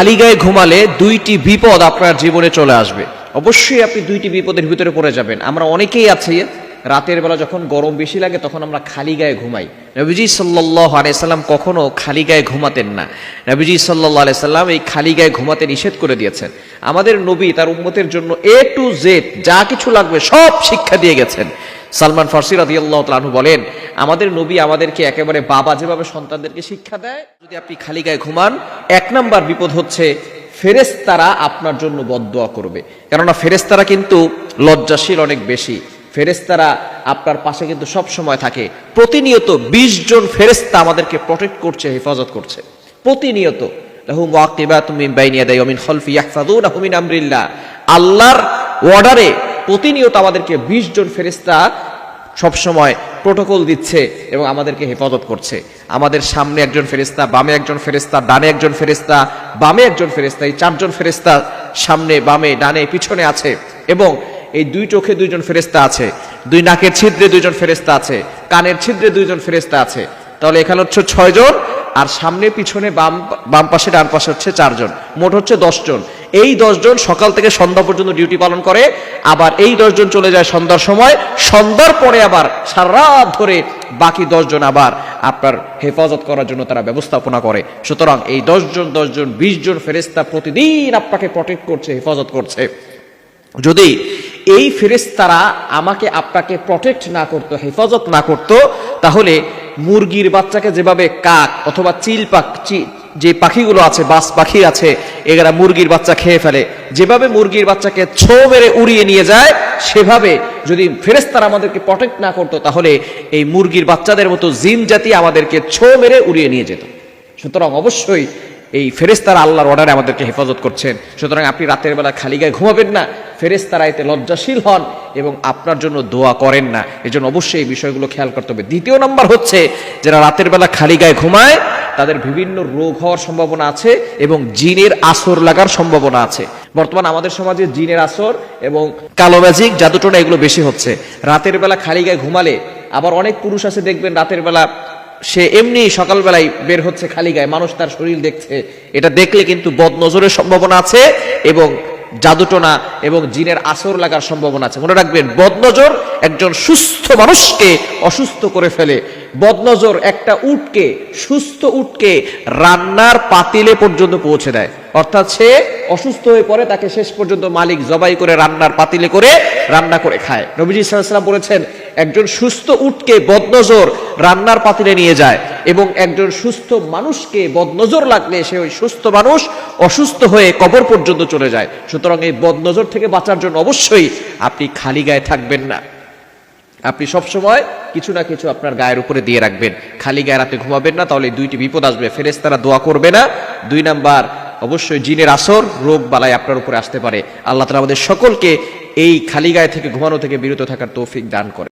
খালি গায়ে ঘুমালে দুইটি বিপদ আপনার জীবনে চলে আসবে। অবশ্যই আপনি দুইটি বিপদের ভিতরে পড়ে যাবেন। আমরা অনেকেই আছি, রাতের বেলা যখন গরম বেশি লাগে তখন আমরা খালি গায়ে ঘুমাই। নবীজি সাল্লাহ আলাইসাল্লাম কখনো খালি গায়ে ঘুমাতেন না। নবীজি সাল্লাহ আলাইসাল্লাম এই খালি গায়ে ঘুমাতে নিষেধ করে দিয়েছেন। আমাদের নবী তার উম্মতের জন্য এ টু জেড যা কিছু লাগবে সব শিক্ষা দিয়ে গেছেন। সালমান ফার্সি রাদি আল্লাহ তালু বলেন, আমাদের নবী আমাদেরকে একেবারে বাবা যেভাবে সন্তানদেরকে শিক্ষা দেয়, যদি আপনি খালি গায়ে ঘুমান, এক নাম্বার বিপদ হচ্ছে ফেরেস্তারা আপনার জন্য বদদোয়া করবে। কেননা ফেরেস্তারা কিন্তু লজ্জাশীল অনেক বেশি। ফেরেস্তারা আপনার পাশে কিন্তু সব সময় থাকে। প্রতিনিয়ত ২০ জন ফেরেস্তা আমাদেরকে প্রটেক্ট করছে, হেফাজত করছে। প্রতিনিয়ত। আল্লাহর অর্ডারে প্রতিনিয়ত আমাদেরকে ২০ জন ফেরেস্তা সবসময় প্রোটোকল দিচ্ছে এবং আমাদেরকে হেফাজত করছে। আমাদের সামনে একজন ফেরিস্তা বামে একজন ফেরেস্তা ডানে একজন ফেরিস্তা বামে একজন ফেরিস্তা এই চারজন ফেরেস্তা সামনে, বামে, ডানে, পিছনে আছে এবং এই দুই চোখে দুইজন ফেরিস্তা আছে, দুই নাকের ছিদ্রে দুইজন ফেরেস্তা আছে, কানের ছিদ্রে দুইজন ফেরেস্তা আছে। তাহলে এখানে হচ্ছে ছয়জন আর সামনে, পিছনে, বাম বাম পাশে, ডান পাশে হচ্ছে চারজন মোট হচ্ছে দশজন এই দশজন সকাল থেকে সন্ধ্যা পর্যন্ত ডিউটি পালন করে, আবার এই দশজন চলে যায় সন্ধ্যার সময়, সন্ধ্যার পরে আবার সারা ধরে বাকি দশজন আবার আপনার হেফাজত করার জন্য তারা ব্যবস্থাপনা করে। সুতরাং এই দশজন দশজন, বিশ জন ফেরেস্তা প্রতিদিন আপনাকে প্রটেক্ট করছে, হেফাজত করছে। যদি এই ফেরেস্তারা আমাকে আপনাকে প্রটেক্ট না করতো, হেফাজত না করতো, তাহলে মুরগির বাচ্চাকে যেভাবে কাক অথবা চিল পাক যে পাখিগুলো আছে, বাস পাখি আছে, এরা মুরগির বাচ্চা খেয়ে ফেলে। যেভাবে মুরগির বাচ্চাকে ছো মেরে উড়িয়ে নিয়ে যায়, সেভাবে যদি ফেরেস্তারা আমাদেরকে প্রটেক্ট না করতো, তাহলে এই মুরগির বাচ্চাদের মতো জিন জাতি আমাদেরকে ছো মেরে উড়িয়ে নিয়ে যেত। সুতরাং অবশ্যই এই ফেরেস্তারা আল্লাহর অর্ডারে আমাদেরকে হেফাজত করছেন। সুতরাং আপনি রাতের বেলা খালি গায়ে ঘুমাবেন না ফেরেস্তারা এতে লজ্জাশীল হন এবং আপনার জন্য দোয়া করেন না। এজন্য অবশ্যই এই বিষয়গুলো খেয়াল করতে হবে। দ্বিতীয় নম্বর হচ্ছে, যারা রাতের বেলা খালি গায়ে ঘুমায় তাদের বিভিন্ন রোগ হওয়ার সম্ভাবনা আছে এবং জিনের আসর লাগার সম্ভাবনা আছে। বর্তমান আমাদের সমাজে জিনের আসর এবং কালো ম্যাজিক জাদুটোনা এগুলো বেশি হচ্ছে। রাতের বেলা খালি গায়ে ঘুমালে আবার অনেক পুরুষ আছে, দেখবেন রাতের বেলা সে এমনি সকালবেলায় বের হচ্ছে খালি গায়ে, মানুষ তার শরীর দেখছে। এটা দেখলে কিন্তু বদনজরের সম্ভাবনা আছে এবং জাদুটোনা এবং জিনের আসর লাগার সম্ভাবনা আছে। মনে রাখবেন, বদনজর একজন সুস্থ মানুষকে অসুস্থ করে ফেলে। বদনজর একটা উটকে, সুস্থ উটকে রান্নার পাতিলে পর্যন্ত পৌঁছে দেয়। অর্থাৎ সে অসুস্থ হয়ে পড়ে, তাকে শেষ পর্যন্ত মালিক জবাই করে রান্নার পাতিলে করে রান্না করে খায়। নবীজি সাল্লাম বলেছেন, একজন সুস্থ উটকে বদনজর রান্নার পাতিলে নিয়ে যায় এবং একজন সুস্থ মানুষকে বদনজর লাগলে সে ওই সুস্থ মানুষ অসুস্থ হয়ে কবর পর্যন্ত চলে যায়। সুতরাং এই বদনজর থেকে বাঁচার জন্য অবশ্যই আপনি খালি গায়ে থাকবেন না। আপনি সবসময় কিছু না কিছু আপনার গায়ের উপরে দিয়ে রাখবেন। খালি গায়ে রাতে ঘুমাবেন না, তাহলে দুইটি বিপদ আসবে। ফেরেস্তারা দোয়া করবে না। দুই নাম্বার, অবশ্যই জিনের আসর রোগ বালাই আপনার উপরে আসতে পারে। আল্লাহ তালা আমাদের সকলকে এই খালি গায়ে থেকে, ঘুমানো থেকে বিরত থাকার তৌফিক দান করে